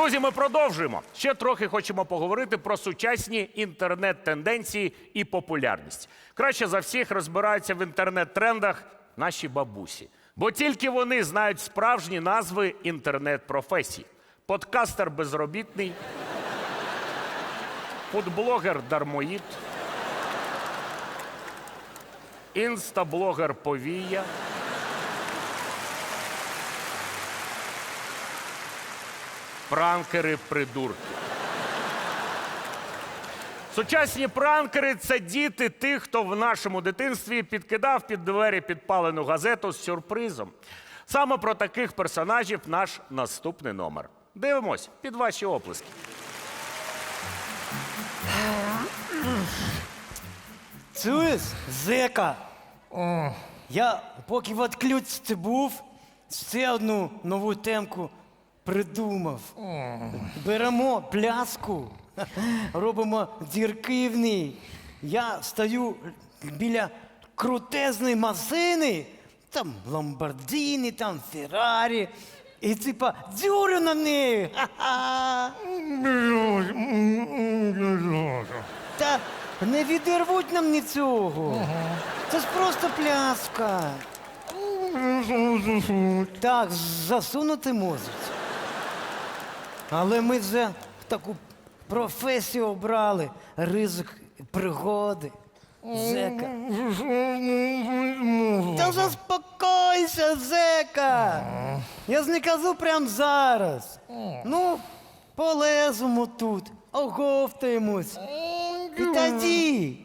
Друзі, ми продовжуємо. Ще трохи хочемо поговорити про сучасні інтернет-тенденції і популярність. Краще за всіх розбираються в інтернет-трендах наші бабусі, бо тільки вони знають справжні назви інтернет-професій: подкастер безробітний, фудблогер дармоїд, інстаблогер повія. Пранкери придурки. Сучасні пранкери це діти тих, хто в нашому дитинстві підкидав під двері підпалену газету з сюрпризом. Саме про таких персонажів наш наступний номер. Дивимось під ваші оплески. Чуєш, зека? Я поки в відключці був, ще одну нову темку придумав. Беремо пляску, робимо дірки в ній. Я стою біля крутезної машини, там Ламборджіні, там Феррарі. І типа дзюрю на неї. Ха-ха. Та не відірвуть нам нічого. Це ж просто пляска. Так, засунути можуть. Але ми вже таку професію обрали. Ризик пригоди. Зека. Та заспокойся, зека. Я ж не кажу прямо зараз. Ну, полеземо тут, оговтаємось. І тоді.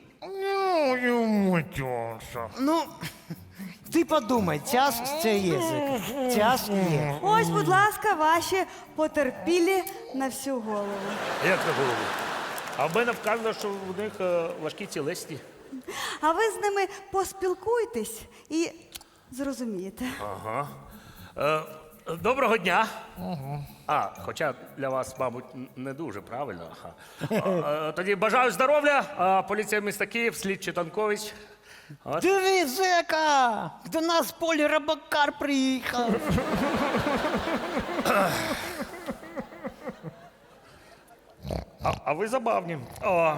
Ну, ти подумай, час є, зека. Час є. Ось, будь ласка, ваші потерпілі на всю голову. Як на голову? А в мене вказано, що в них е, важкі тілесні. А ви з ними поспілкуйтесь і зрозумієте. Е, доброго дня. А, хоча для вас, мабуть, н- не дуже правильно. Ага. А, е, тоді бажаю здоров'я. А, поліція міста Київ, слідчий Танкович. От. Диви, зека! До нас полі рабакар приїхав. А, а ви забавні. О.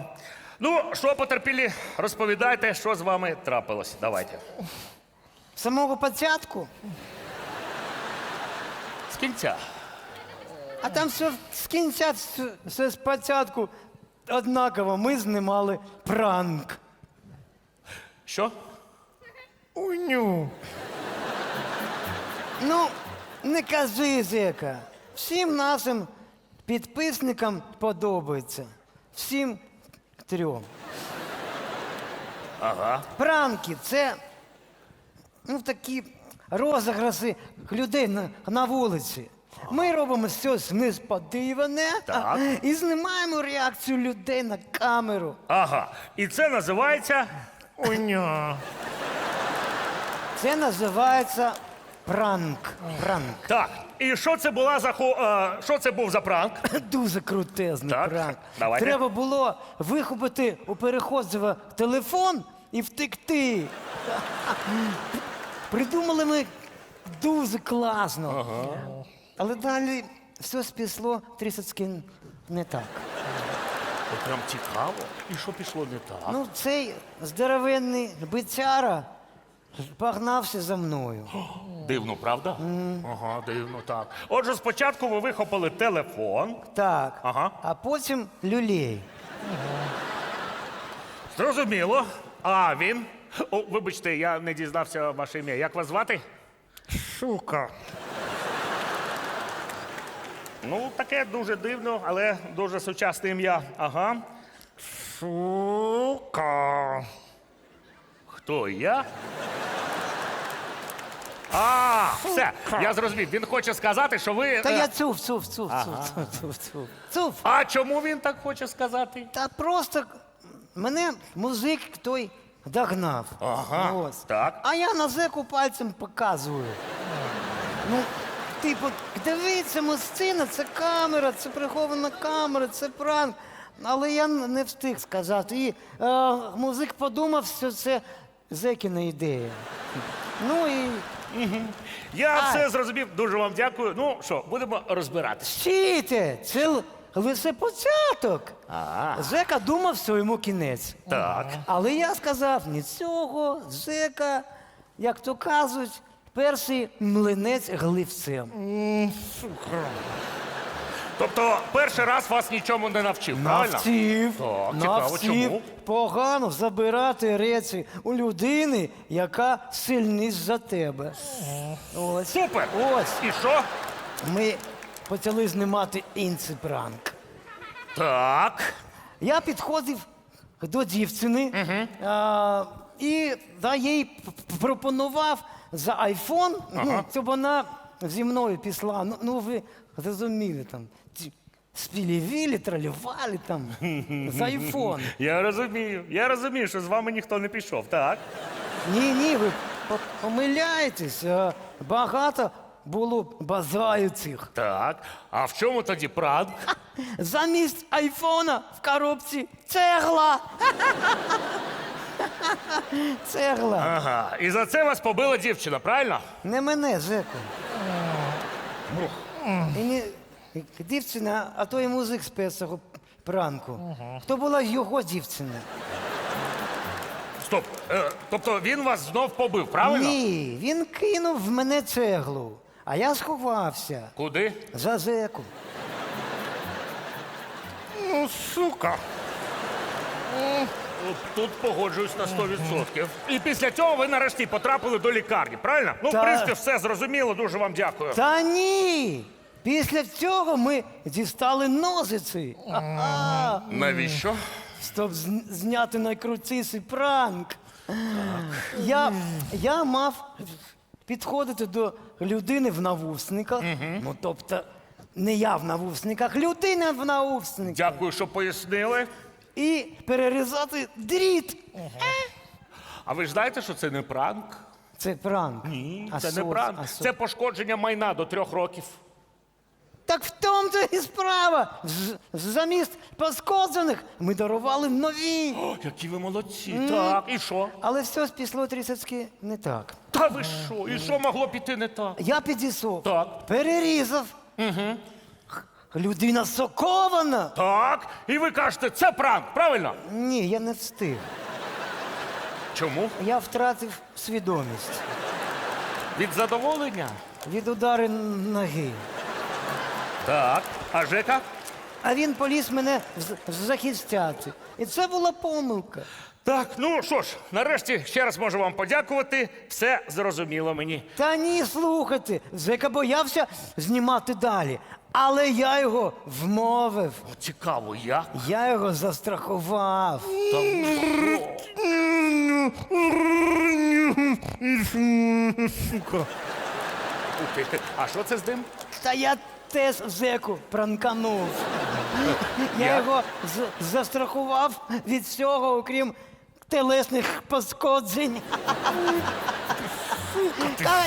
Ну, що потерпілі, розповідайте, що з вами трапилось. Давайте. З самого початку, З кінця. а там все з кінця, все- все спочатку однаково. Ми знімали пранк. Що? Уню. Ну, не кажи, зека. Всім нашим підписникам подобається. Всім трьом. Ага. Пранки це ну, такі розіграси людей на, на вулиці. Ми робимо щось несподіване Так. і знімаємо реакцію людей на камеру. Ага. І це називається. Уня. Це називається пранк. Пранк. Так. І що це була за хо... е, що це був за пранк? Дуже крутезний Так, пранк. давайте. Треба було вихопити у переходжого телефон і втекти. Придумали ми дуже класно. Але далі все спішло трішечки не так. От Прям цікаво. І що пішло не так? Ну, цей здоровенний бичара погнався за мною. Дивно, правда? Ага, дивно, так. Отже, спочатку ви вихопили телефон. Так. Ага. А потім люлей. Зрозуміло. А він. О, вибачте, я не дізнався ваше ім'я. Як вас звати? Сука. Ну, таке дуже дивно, але дуже сучасне ім'я. Ага. Сука. Хто я? А, все, я зрозумів. Він хоче сказати, що ви. Та е, я цув, цув, цув, цув, цув, цув, цув. Цув. А чому він так хоче сказати? Та просто мене музик той догнав. Ага, Ось. так. А я на зеку пальцем показую. Ну, типу, дивіться, мосцина, це камера, це прихована камера, це пранк. Але я не встиг сказати. І е, музик подумав, що це зекіна ідея. Ну і, Я Ай. все зрозумів. Дуже вам дякую. Ну що, будемо розбиратись. Стійте, це л- лише початок. А, Жека думав, що йому кінець. так. Але я сказав, ні цього, Жека, як то кажуть, перший млинець гливцем. Тобто, перший раз вас нічому не навчив, правильно? Навчив, Так, цікаво, чому? погано забирати речі у людини, яка сильніш за тебе. Ось. Супер! Ось. І що? Ми почали знімати інший пранк. Так. Я підходив до дівчини а, і да, їй п- п- пропонував за айфон, ну, щоб вона зі мною пішла. Ну, ну ви зрозуміли там. ті Спілі-вілі, там за айфон. Я розумію. Я розумію, що з вами ніхто не пішов, так? Ні, ні, ви по- помиляєтесь. Багато було бажаючих. Так. А в чому тоді пранк? Замість айфона в коробці цегла. Цегла. Ага. І за це вас побила дівчина, правильно? Не мене, Жеку. І не дівчина, а то і музик з першого пранку. То була його дівчина. Стоп. Е, тобто він вас знов побив, правильно? Ні, він кинув в мене цеглу, а я сховався Куди? за Жеку. Ну, сука. Тут погоджуюсь на 100%. І після цього ви нарешті потрапили до лікарні, правильно? Ну, в Та- принципі, все зрозуміло, дуже вам дякую. Та ні! Після цього ми дістали ножиці. Ага. Навіщо? Щоб з- зняти найкрутіший пранк. Я, я мав підходити до людини в навусниках. Ну, тобто, не я в навусниках, людина в навусниках. Дякую, що пояснили. І перерізати дріт. А ви ж знаєте, що це не пранк? Це пранк. Ні, А це не сос, пранк. а сос? Це пошкодження майна до трьох років. Так в тому то і справа. З- Замість пошкоджених ми дарували нові. О, які ви молодці. Так, і що? Але все пішло трішечки не так. Та ви що? І що могло піти не так? Я підійшов, Так. перерізав. Людина сокована. Так. І ви кажете, це пранк, правильно? Ні, я не встиг. Чому? Я втратив свідомість Від задоволення? від удари ноги. Так. А Жека? А він поліз мене з- захищати. І це була помилка. Так, ну що ж, нарешті ще раз можу вам подякувати. Все зрозуміло мені. Та ні, слухайте, Зека боявся знімати далі. Але я його вмовив. О, цікаво, як? Я його застрахував. Ух ти. А що це з ним? Та я теж Зеку пранканув. Я його з- застрахував від всього, окрім телесних пошкоджень. Та,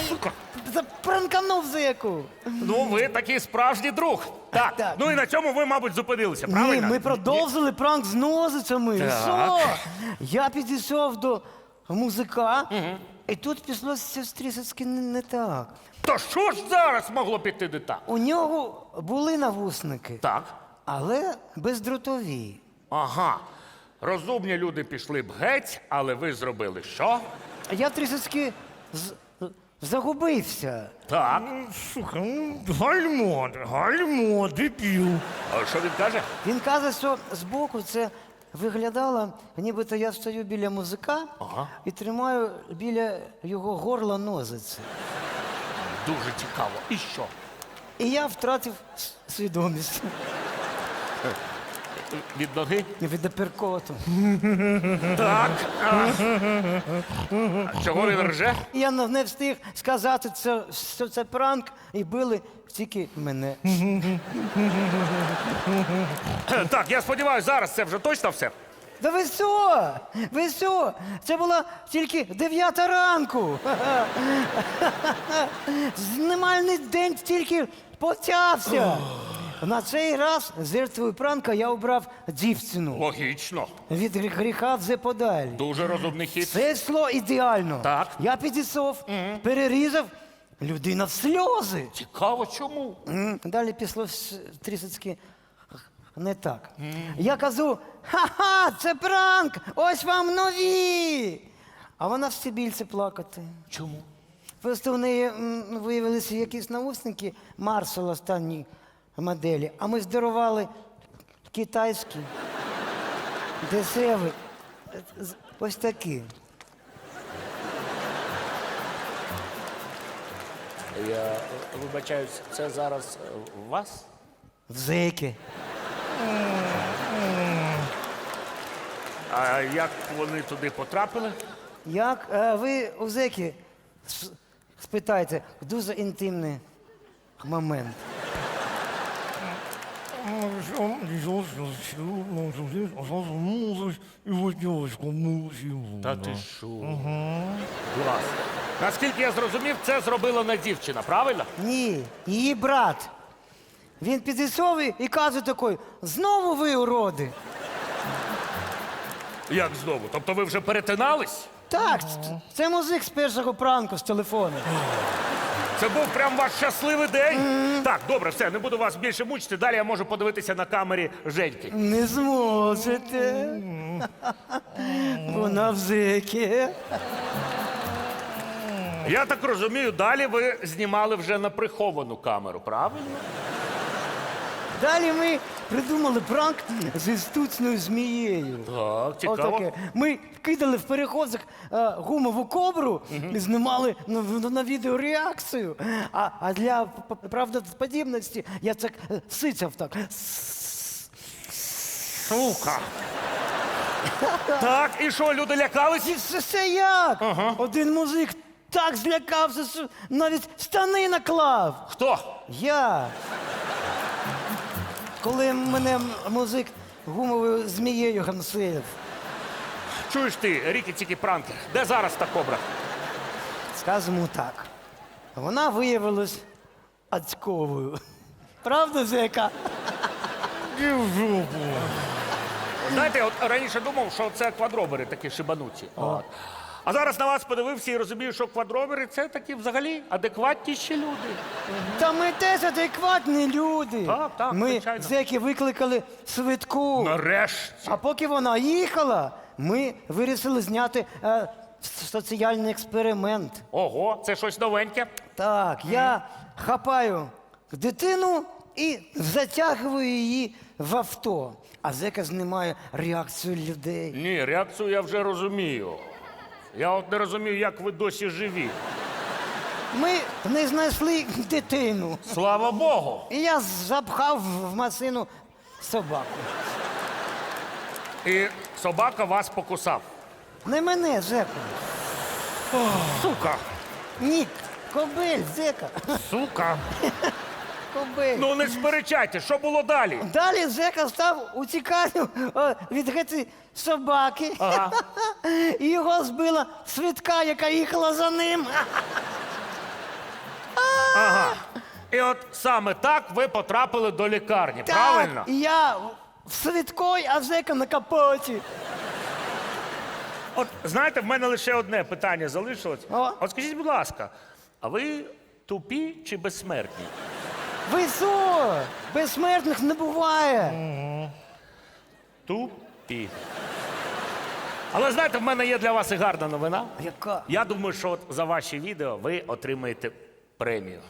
за- Пранканув Зеку. Ну, ви такий справжній друг. Так. Так. Ну і на цьому ви, мабуть, зупинилися, Ні, правильно? ми продовжили пранк з нозицями. Так. Що? Я підійшов до музика, і тут пішло щось трішечки не, не так. То що ж зараз могло піти не так? У нього були навусники, Так. Але бездротові. Ага. Розумні люди пішли б геть, але ви зробили що? Я трішечки з- загубився. Так. Слухай, ну, гальмо, гальмо, дебіл. А що він каже? Він каже, що збоку це виглядало, нібито я стою біля музика і тримаю біля його горла нозиці. Дуже цікаво. І що? І я втратив с- свідомість Від ноги? від аперкоту. Так. А. Чого він рже? Я не не встиг сказати, це, що це пранк, і били тільки мене. Так, я сподіваюся, зараз це вже точно все. Да ви що? Ви що? Це була тільки дев'ята ранку. Знімальний день тільки почався. На цей раз жертвою пранка я обрав дівчину. Логічно. Від грі- гріха вже подалі. Дуже розумний хід. Це йшло ідеально. Так. Я підійшов, перерізав, людина в сльози. Цікаво, чому? М, Далі пішло с- трішечки не так. Я кажу: ха-ха, це пранк! Ось вам нові! А вона все більше плакати. Чому? Просто в неї м, виявилися якісь навушники Маршал останньої моделі, а ми здарували китайські, дешеві. Е, Ось такі. Я е, вибачаюсь, це зараз е, у вас? В зеки. А як вони туди потрапили? Як е, ви у зеки с- спитайте, дуже інтимний момент. Та ти що? Клас. Наскільки я зрозумів, це зробила не дівчина, правильно? Ні, її брат. Він підійшов і- і каже такий, знову ви уроди. Як знову? Тобто ви вже перетинались? Так, ц- це музик з першого пранку з телефону. Це був прям ваш щасливий день. Так, добре, все, не буду вас більше мучити. Далі я можу подивитися на камері Женьки. Не зможете. Вона в зеки. Я так розумію, далі ви знімали вже на приховану камеру, правильно? Далі ми придумали пранк зі стучною змією. Так, цікаво. Отаке. Ми кидали в переходах е, гумову кобру і знімали на, на, на відео реакцію. А, а для п- п- правдоподібності я так е, сицяв так. Сука. Так, і що, люди лякались? І це, це як? Один музик так злякався, що навіть штани наклав. Хто? Я. Коли мене музик гумовою змією гамсив. Чуєш ти, Рікі Тікі Пранкер, де зараз та кобра? Скажемо так. Вона виявилась ацьковою. Правда, зека? Знаєте, от раніше думав, що це квадробери такі шибануті. От. А зараз на вас подивився і розумію, що квадробери це такі взагалі адекватніші люди. Та ми теж адекватні люди. Так, так, ми звичайно. зеки викликали швидку. Нарешті. А поки вона їхала, ми вирішили зняти е, соціальний експеримент. Ого, це щось новеньке. Так, я хапаю дитину і затягую її в авто. А зека знімає реакцію людей. Ні, реакцію я вже розумію. Я от не розумію, як ви досі живі. Ми не знайшли дитину. Слава Богу. І я запхав в машину собаку. І собака вас покусав. Не мене, зеку. Сука. Ні, кобель, зека. Сука. Кобель. Ну не сперечайте, що було далі? Далі зека став утікати о, від гети собаки. Ага. І його збила свідка, яка їхала за ним. Ага. І от саме так ви потрапили до лікарні, Так, правильно? і я в свідкой, а зека на капоті. От знаєте, в мене лише одне питання залишилось. О. От скажіть, будь ласка, а ви тупі чи безсмертні? Ви що? Безсмертних не буває. Тупі. Але знаєте, в мене є для вас і гарна новина. Яка? Я думаю, що от за ваші відео ви отримаєте премію.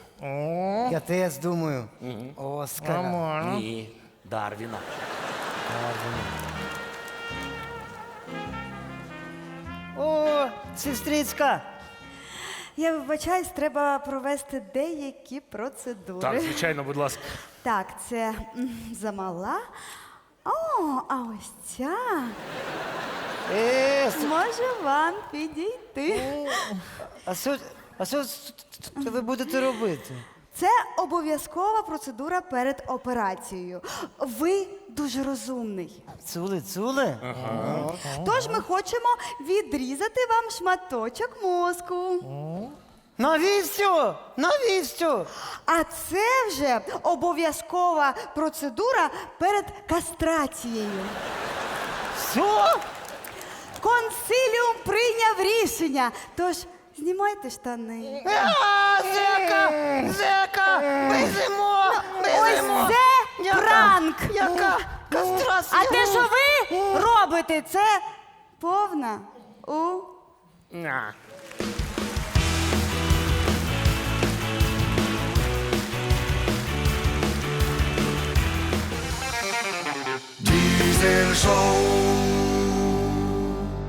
Я теж думаю. Оскара. Ні, Дарвіна. О, сестрицька. Я вибачаюсь, треба провести деякі процедури. Так, звичайно, будь ласка. Так, це м, замала. О, а ось ця Е, с- може вам підійти. а що, а що с- ви будете робити? Це обов'язкова процедура перед операцією. Ви дуже розумний. Цули, цули? Тож ми хочемо відрізати вам шматочок мозку. Навіщо? Навіщо? А це вже обов'язкова процедура перед кастрацією. Що? Консиліум прийняв рішення. Тож Знімайте штани. А, Зека! Зека! Безимо! Безимо! Ось це пранк! Яка кастрація! А те, що ви робите, це повна у. На. Дизель шоу